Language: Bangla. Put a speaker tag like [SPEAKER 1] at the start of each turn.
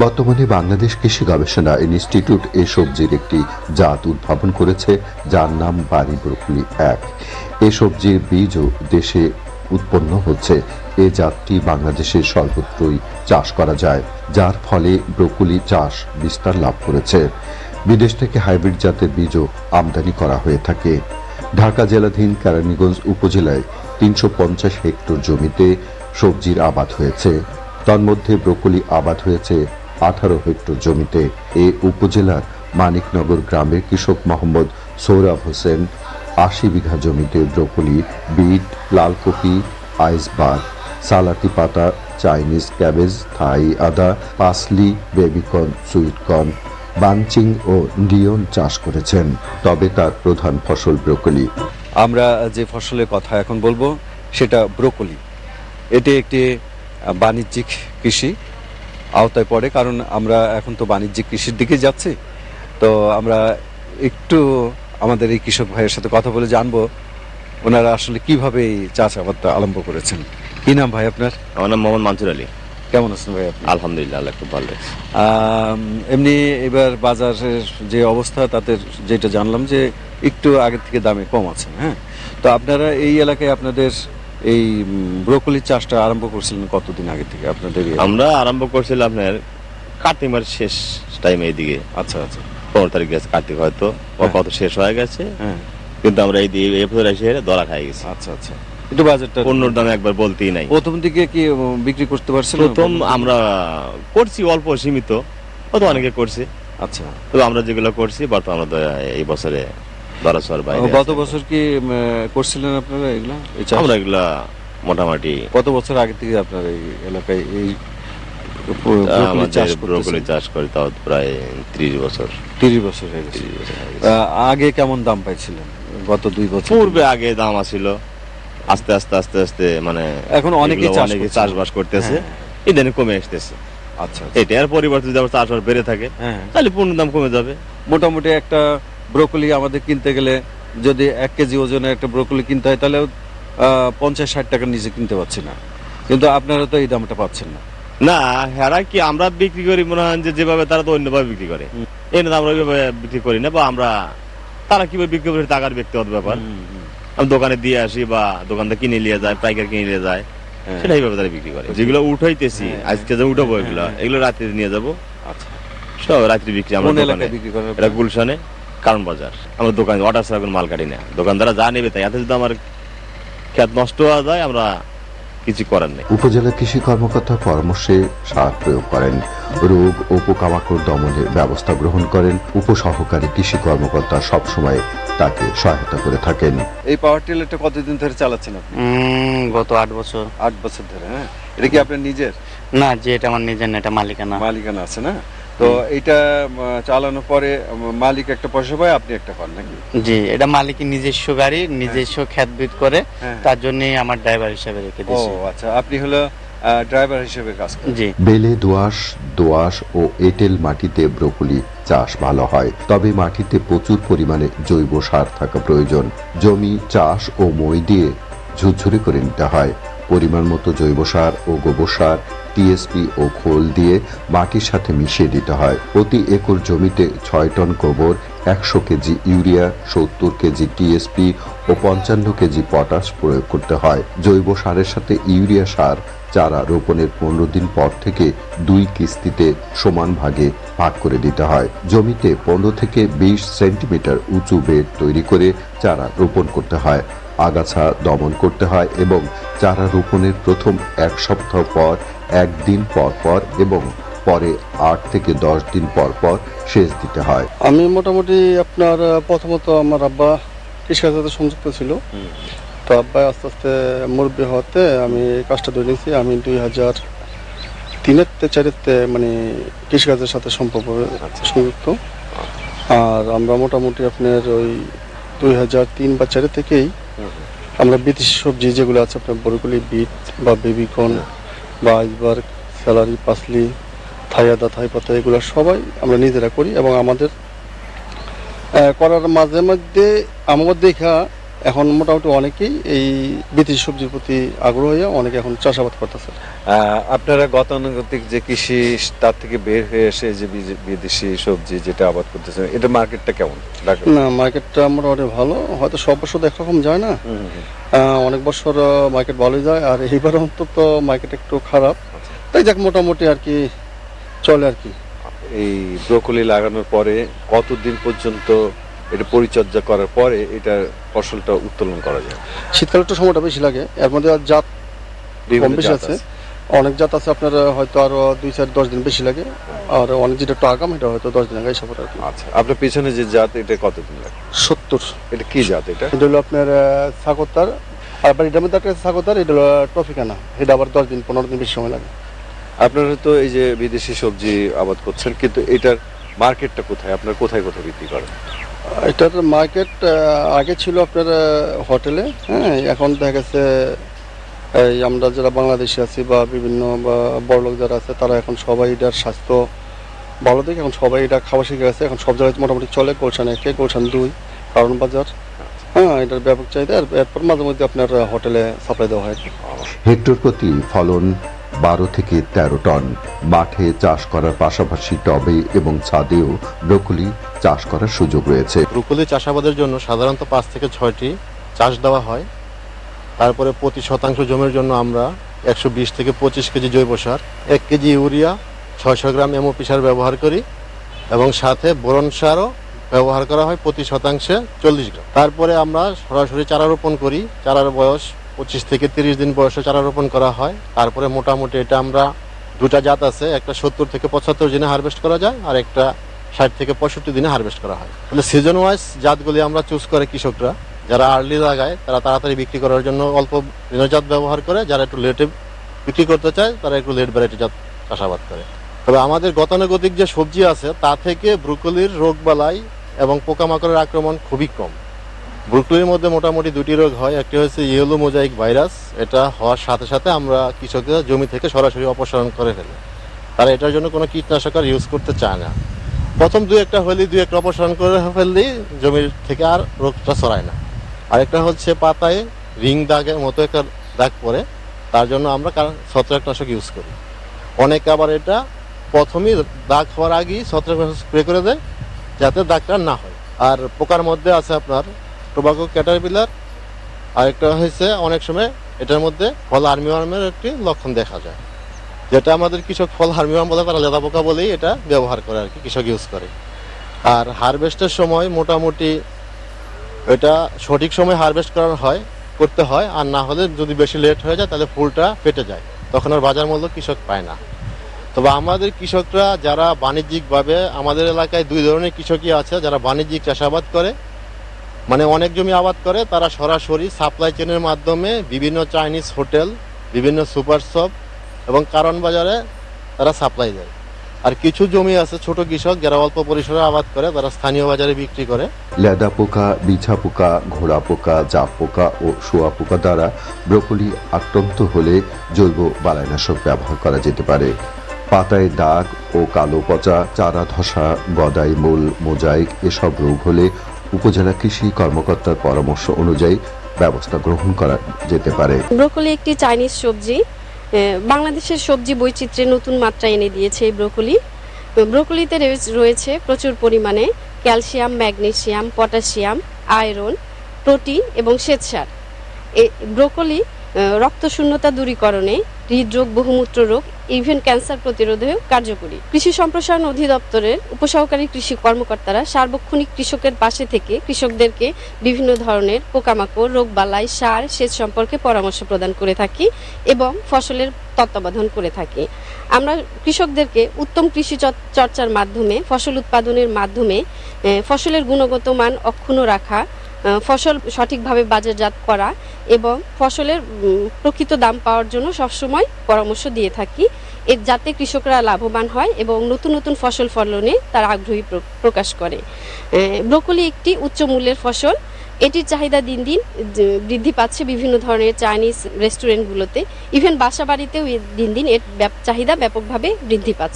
[SPEAKER 1] বর্তমানে বাংলাদেশ কৃষি গবেষণা ইনস্টিটিউট এ সবজির একটি জাত উদ্ভাবন করেছে, যার নাম বাড়ি ব্রকুলি এক। এ সবজির বীজও দেশে উৎপন্ন হচ্ছে। এ জাতটি বাংলাদেশের সর্বত্রই চাষ করা যায়, যার ফলে ব্রকুলি চাষ বিস্তার লাভ করেছে। বিদেশ থেকে হাইব্রিড জাতের বীজও আমদানি করা হয়ে থাকে। ঢাকা জেলাধীন কেরানীগঞ্জ উপজেলায় তিনশো পঞ্চাশ হেক্টর জমিতে সবজির আবাদ হয়েছে। তন্মধ্যে ব্রোকলি আবাদ হয়েছে আঠারো হেক্টর জমিতে এ উপজেলার মানিকনগর গ্রামের কৃষক মোহাম্মদ সৌরভ হোসেন আশি বিঘা জমিতে ব্রোকলি, বিট, লালকপি আইসবার সালাতি পাতা, চাইনিজ ক্যাবেজ, থাই আদা, parsley, baby corn, sweet corn, bunching ও ডিয়ন চাষ করেছেন। তবে তার প্রধান ফসল ব্রোকলি।
[SPEAKER 2] আমরা যে ফসলের কথা এখন বলব, সেটা ব্রোকলি। এটি একটি বাণিজ্যিক কৃষি। আওতায় পড়ে কারণ আমরা এখন তো বাণিজ্যিক কৃষির দিকে যাচ্ছি। তো আমরা একটু আমাদের এই কৃষক ভাইয়ের সাথে কথা বলে জানব ওনারা আসলে কীভাবে এই চাষাবাদটা আরম্ভ করেছেন। কি নাম ভাই আপনার?
[SPEAKER 3] আমার নাম মোহাম্মদ মানসুর আলী।
[SPEAKER 2] কেমন আছেন ভাই আপনি?
[SPEAKER 3] আলহামদুলিল্লাহ আল্লাহ খুব ভালো
[SPEAKER 2] এমনি এবার বাজারের যে অবস্থা তাদের যেটা জানলাম যে একটু আগের থেকে দামে কম আছে হ্যাঁ? তো আপনারা এই এলাকায় আপনাদের এই ব্রোকলি চাষটা আরম্ভ করছিলেন কতদিন আগে থেকে আপনাদের এই-
[SPEAKER 3] আমরা আরম্ভ করছিলাম আপনার কার্তিক মাসের শেষ টাইমে এইদিকে।
[SPEAKER 2] আচ্ছা আচ্ছা।
[SPEAKER 3] পনেরো তারিখ গেছে কার্তিক হয়তো।
[SPEAKER 2] হ্যাঁ।
[SPEAKER 3] কত শেষ হয়ে গেছে।
[SPEAKER 2] হ্যাঁ।
[SPEAKER 3] কিন্তু আমরা এই দিয়ে এই বছর এসে ধরা খাই গেছি।
[SPEAKER 2] আচ্ছা আচ্ছা। একটু বাজারটা
[SPEAKER 3] পণ্যর দাম একবার বলতেই নাই।
[SPEAKER 2] প্রথম দিকে কি বিক্রি করতে পারছিলেন
[SPEAKER 3] প্রথম আমরা করছি অল্প সীমিত। হয়তো অনেকে করছে।
[SPEAKER 2] আচ্ছা।
[SPEAKER 3] তবে আমরা যেগুলো করছি বর্তমানে এই বছরে ধরা সর বাইরে
[SPEAKER 2] গত বছর কি করছিলেন আপনারা এগুলা?
[SPEAKER 3] আমরা এগুলা মোটামুটি
[SPEAKER 2] কত বছর আগে থেকে আপনার এই এলাকায় এই ব্রোকলি চাষ
[SPEAKER 3] ব্রোকলি
[SPEAKER 2] করতেছেন?
[SPEAKER 3] চাষ করি তাও প্রায় ত্রিশ বছর।
[SPEAKER 2] তিরিশ বছর হয়ে গেছে।
[SPEAKER 3] 30 বছর হয়ে গেছে।
[SPEAKER 2] আহ, আগে কেমন দাম পাইছিলেন? গত দুই বছর
[SPEAKER 3] পূর্বে আগে দাম আছিল। আস্তে আস্তে আস্তে আস্তে মানে
[SPEAKER 2] এখন
[SPEAKER 3] অনেকে চাষবাস করতেছে।
[SPEAKER 2] হ্যাঁ।
[SPEAKER 3] ইদানিং কমে আসতেছে।
[SPEAKER 2] আচ্ছা
[SPEAKER 3] এটা আর পরিবর্তে যদি আবার চাষবাস বেড়ে থাকে
[SPEAKER 2] হ্যাঁ।
[SPEAKER 3] তাহলে পূর্ণ দাম কমে যাবে।
[SPEAKER 2] মোটামুটি একটা ব্রোকলি আমাদের কিনতে গেলে যদি এক কেজি ওজনের একটা ব্রোকলি কিনতে হয় তাহলে পঞ্চাশ ষাট টাকার নিচে কিনতে পারছি না। কিন্তু আপনারা তো এই দামটা পাচ্ছেন না।
[SPEAKER 3] না হেরা কি আমরা বিক্রি করি মনে হয় যে যেভাবে তারা তো অন্যভাবে বিক্রি করে।
[SPEAKER 2] হুম।
[SPEAKER 3] এই না আমরা ওইভাবে বিক্রি করি না বা আমরা তারা কীভাবে বিক্রি করে টাকার ব্যক্তিগত ব্যাপার। আমি দোকানে দিয়ে আসি বা দোকান থেকে কিনে নিয়ে যায় পাইকার কিনে নিয়ে যায়
[SPEAKER 2] হ্যাঁ।
[SPEAKER 3] সেটাই ভাবে তারা বিক্রি করে। যেগুলো উঠাইতেছি
[SPEAKER 2] হ্যাঁ,
[SPEAKER 3] আজকে যে উঠাবো এগুলো
[SPEAKER 2] হ্যাঁ,
[SPEAKER 3] এগুলো রাত্রে নিয়ে যাব।
[SPEAKER 2] আচ্ছা।
[SPEAKER 3] সব রাত্রি বিক্রি আমরা গুলশানে। কারণ বাজার আমরা দোকান অর্ডার ছাড়া কোনো মাল কাটি না। দোকানদাররা যা নেবে তাই। এত যদি আমার খেত নষ্ট হওয়া যায় আমরা কিছু করার নেই।
[SPEAKER 1] উপজেলা কৃষি কর্মকর্তার পরামর্শে সার প্রয়োগ করেন। রোগ ও পোকামাকড় দমনের ব্যবস্থা গ্রহণ করেন। উপসহকারী কৃষি কর্মকর্তা সবসময় তাকে সহায়তা করে থাকেন।
[SPEAKER 2] এই পাওয়ার টিলারটা কতদিন ধরে চালাচ্ছেন আপনি?
[SPEAKER 4] গত আট বছর।
[SPEAKER 2] আট বছর ধরে হ্যাঁ? এটা কি আপনার নিজের?
[SPEAKER 4] না যে এটা আমার নিজের না এটা মালিকানা।
[SPEAKER 2] মালিকানা আছে না? তো এটা চালানোর পরে মালিক একটা পয়সা পায় আপনি একটা পান নাকি?
[SPEAKER 4] জি এটা মালিকের নিজস্ব গাড়ি নিজস্ব খ্যাতবিদ করে
[SPEAKER 2] হ্যাঁ।
[SPEAKER 4] তার জন্য আমার ড্রাইভার হিসেবে রেখে
[SPEAKER 2] ও আচ্ছা আপনি হলো ড্রাইভার হিসেবে কাজ করেন।
[SPEAKER 4] জি।
[SPEAKER 1] বেলে দোআঁশ দোআঁশ ও এঁটেল মাটিতে ব্রোকলি চাষ ভালো হয় তবে মাটিতে প্রচুর পরিমাণে জৈব সার থাকা প্রয়োজন। জমি চাষ ও মই দিয়ে ঝুরঝুরে করে নিতে হয়। পরিমাণ মতো জৈব সার ও গোবর সার, টিএসপি ও খোল দিয়ে মাটির সাথে মিশিয়ে দিতে হয়। প্রতি একর জমিতে ছয় টন গোবর, একশো কেজি ইউরিয়া, সত্তর কেজি টিএসপি ও পঞ্চান্ন কেজি পটাশ প্রয়োগ করতে হয়। জৈব সারের সাথে ইউরিয়া সার চারা রোপণের পনেরো দিন পর থেকে দুই কিস্তিতে সমান ভাগে ভাগ করে দিতে হয়। জমিতে পনেরো থেকে বিশ সেন্টিমিটার উঁচু বেড তৈরি করে চারা রোপণ করতে হয়। আগাছা দমন করতে হয় এবং চারা রোপণের প্রথম এক সপ্তাহ পর একদিন পর পর এবং পরে আট থেকে দশ দিন পর পর সেচ দিতে হয়।
[SPEAKER 5] আমি মোটামুটি আপনার প্রথমত আমার আব্বা কৃষিকাজের সাথে সংযুক্ত ছিল। তো আব্বা আস্তে আস্তে মুরব্বী হওয়াতে আমি কাজটা ধরে নিয়েছি। আমি দুই হাজার তিনেরতে চারেতে মানে কৃষিকাজের সাথে সম্পর্ক সংযুক্ত। আর আমরা মোটামুটি আপনার ওই দুই হাজার তিন বা চারে থেকেই আমরা বিদেশি সবজি যেগুলো আছে, আপনার বরগুলি বিট বা বেবিকন বা আইসবার্গ স্যালারি পাসলি, থাইয়াদা থাই পাতা এগুলো সবাই আমরা নিজেরা করি এবং আমাদের করার মাঝে মধ্যে আমার দেখা এখন মোটামুটি অনেকেই এই বিদেশি সবজির প্রতি আগ্রহ হয়ে অনেকে এখন চাষাবাদ করতেছে।
[SPEAKER 2] আপনারা গতানুগতিক যে কৃষি তার থেকে বের হয়ে এসে যে বিদেশি সবজি যেটা আবাদ করতেছেন এটা মার্কেটটা কেমন?
[SPEAKER 5] না মার্কেটটা মোটামুটি ভালো। হয়তো সব বছর তো একরকম যায় না। অনেক বছর মার্কেট ভালোই যায়। আর এইবার অন্তত মার্কেট একটু খারাপ। তাই যাক মোটামুটি আর কি চলে আর কি।
[SPEAKER 2] এই ব্রোকলি লাগানোর পরে কতদিন পর্যন্ত এটা পরিচর্যা করার পরে এটা ফসলটা উত্তোলন করা যায়।
[SPEAKER 5] শীতকালে একটু সময়টা বেশি লাগে। এর মধ্যে আর জাত
[SPEAKER 2] বিভিন্ন
[SPEAKER 5] বেশি আছে। অনেক জাত আছে আপনার হয়তো আরও দুই চার দশ দিন বেশি লাগে। আর অনেক যেটা একটু আগাম এটা হয়তো দশ দিন আগে পড়ে আর
[SPEAKER 2] আচ্ছা আপনার পেছনে যে জাত এটা কতদিন লাগে?
[SPEAKER 5] সত্তর।
[SPEAKER 2] এটা কি জাত এটা?
[SPEAKER 5] এটা হলো আপনার সাকতার আর আবার এটার মধ্যে একটা সাকতার এটা হলো ট্রফিকানা। এটা আবার দশ দিন পনেরো দিন বেশি সময় লাগে।
[SPEAKER 2] আপনারা তো এই যে বিদেশি সবজি আবাদ করছেন কিন্তু এটার মার্কেটটা কোথায়? আপনার কোথায় কোথায় বিক্রি করেন?
[SPEAKER 5] এটার মার্কেট আগে ছিল আপনার হোটেলে হ্যাঁ এখন দেখা গেছে এই আমরা যারা বাংলাদেশি আছি বা বিভিন্ন বা বড় লোক যারা আছে তারা এখন সবাই এটার স্বাস্থ্য ভালো দেখে এখন সবাই এটা খাওয়া শিখে গেছে এখন সব জায়গায় মোটামুটি চলে গোলশান একে গোলশান দুই কারণ বাজার। হ্যাঁ এটার ব্যাপক চাহিদা আর এরপর মাঝে মধ্যে আপনার হোটেলে সাপ্লাই দেওয়া হয়।
[SPEAKER 1] হেক্টর প্রতি ফলন বারো থেকে তেরো টন। মাঠে চাষ করার পাশাপাশি টবে এবং ছাদেও ব্রোকলি চাষ করার সুযোগ রয়েছে।
[SPEAKER 6] ব্রুকলি চাষাবাদের জন্য সাধারণত পাঁচ থেকে ছয়টি চাষ দেওয়া হয়। তারপরে প্রতি শতাংশ জমির জন্য আমরা একশো বিশ থেকে পঁচিশ কেজি জৈব সার, এক কেজি ইউরিয়া, ছয়শো গ্রাম এমওপি সার ব্যবহার করি এবং সাথে বোরন সারও ব্যবহার করা হয় প্রতি শতাংশে চল্লিশ গ্রাম। তারপরে আমরা সরাসরি চারা রোপণ করি। চারার বয়স পঁচিশ থেকে তিরিশ দিন বয়সে চারা রোপণ করা হয়। তারপরে মোটামুটি এটা আমরা দুটা জাত আছে, একটা সত্তর থেকে পঁচাত্তর দিনে হারভেস্ট করা যায় আর একটা ষাট থেকে পঁয়ষট্টি দিনে হারভেস্ট করা হয়। তাহলে সিজন ওয়াইজ জাতগুলি আমরা চুজ করে কৃষকরা। যারা আর্লি লাগায়, তারা তাড়াতাড়ি বিক্রি করার জন্য অল্প দিনের জাত ব্যবহার করে, যারা একটু লেটে বিক্রি করতে চায়, তারা একটু লেট ভ্যারাইটি জাত চাষাবাদ করে। তবে আমাদের গতানুগতিক যে সবজি আছে, তা থেকে ব্রুকলির রোগ বালাই এবং পোকামাকড়ের আক্রমণ খুবই কম। ব্রুকলির মধ্যে মোটামুটি দুটি রোগ হয়। একটি হচ্ছে ইয়েলো মোজাইক ভাইরাস। এটা হওয়ার সাথে সাথে আমরা কৃষকরা জমি থেকে সরাসরি অপসারণ করে ফেলি। তারা এটার জন্য কোনো কীটনাশক আর ইউজ করতে চায় না। প্রথম দু একটা হলেই দু একটা অপসারণ করে ফেললেই জমির থেকে আর রোগটা ছড়ায় না। আরেকটা হচ্ছে পাতায় রিং দাগের মতো একটা দাগ পড়ে। তার জন্য আমরা ছত্রাকনাশক ইউজ করি। অনেকে আবার এটা প্রথমেই দাগ হওয়ার আগেই ছত্রাকনাশক স্প্রে করে দেয় যাতে দাগটা না হয়। আর পোকার মধ্যে আছে আপনার টোবাকো ক্যাটারপিলার, আরেকটা হয়েছে অনেক সময় এটার মধ্যে ফল আর্মিওয়ার্মের একটি লক্ষণ দেখা যায়, যেটা আমাদের কৃষক ফল হারমিওয়াম বলে তারা লেদা পোকা বলেই এটা ব্যবহার করে আর কি, কৃষক ইউজ করে। আর হারভেস্টের সময় মোটামুটি এটা সঠিক সময় হারভেস্ট করার হয়, করতে হয়, আর না হলে যদি বেশি লেট হয়ে যায় তাহলে ফুলটা ফেটে যায়, তখন আর বাজার মূল্য কৃষক পায় না। তবে আমাদের কৃষকরা যারা বাণিজ্যিকভাবে আমাদের এলাকায় দুই ধরনের কৃষকই আছে, যারা বাণিজ্যিক চাষাবাদ করে মানে অনেক জমি আবাদ করে, তারা সরাসরি সাপ্লাই চেনের মাধ্যমে বিভিন্ন চাইনিজ হোটেল বিভিন্ন সুপার শপ এবং কারণ বাজারে তারা সাপ্লাই দেয়। আর কিছু জমি আছে ছোট কৃষক, যারা অল্প পরিসরে আবাদ করে, তারা স্থানীয় বাজারে বিক্রি করে।
[SPEAKER 1] লেদা পোকা, বিছা পোকা, ঘোড়া পোকা, জাপ পোকা ও শোয়া পোকা দ্বারা ব্রোকলি আক্রান্ত হলে জৈব বালাইনাশক ব্যবহার করা যেতে পারে। পাতায় দাগ ও কালো পচা, চারা ধসা, গদাই, মূল, মোজাইক এসব রোগ হলে উপজেলা কৃষি কর্মকর্তার পরামর্শ অনুযায়ী ব্যবস্থা গ্রহণ করা যেতে পারে।
[SPEAKER 7] ব্রোকলি একটি চাইনিজ সবজি বাংলাদেশের সবজি বৈচিত্র্যে নতুন মাত্রা এনে দিয়েছে এই ব্রোকলি। ব্রোকলিতে রয়েছে- প্রচুর পরিমাণে calcium, magnesium potassium iron, protein এবং শ্বেতসার। ব্রোকলি রক্তশূন্যতা দূরীকরণে হৃদরোগ, বহুমূত্র রোগ ইভেন ক্যান্সার প্রতিরোধেও কার্যকরী। কৃষি সম্প্রসারণ অধিদপ্তরের উপসহকারী কৃষি কর্মকর্তারা সার্বক্ষণিক কৃষকের পাশে থেকে কৃষকদেরকে বিভিন্ন ধরনের পোকামাকড় রোগবালাই সার, সেচ সম্পর্কে পরামর্শ প্রদান করে থাকি এবং ফসলের তত্ত্বাবধান করে থাকি। আমরা কৃষকদেরকে উত্তম কৃষি চর- চর্চার মাধ্যমে, ফসল উৎপাদনের মাধ্যমে ফসলের গুণগত মান অক্ষুণ্ণ রাখা ফসল সঠিকভাবে বাজারজাত করা এবং ফসলের প্রকৃত দাম পাওয়ার জন্য সবসময় পরামর্শ দিয়ে থাকি। এর যাতে কৃষকরা লাভবান হয় এবং নতুন নতুন ফসল ফলনে তার আগ্রহী প্র- প্রকাশ করে। ব্রোকলি একটি উচ্চ মূল্যের ফসল। এটির চাহিদা দিন দিন বৃদ্ধি পাচ্ছে বিভিন্ন ধরনের চাইনিজ রেস্টুরেন্টগুলোতে। ইভেন বাসা বাড়িতেও দিন দিন এর চাহিদা ব্যাপকভাবে বৃদ্ধি পাচ্ছে।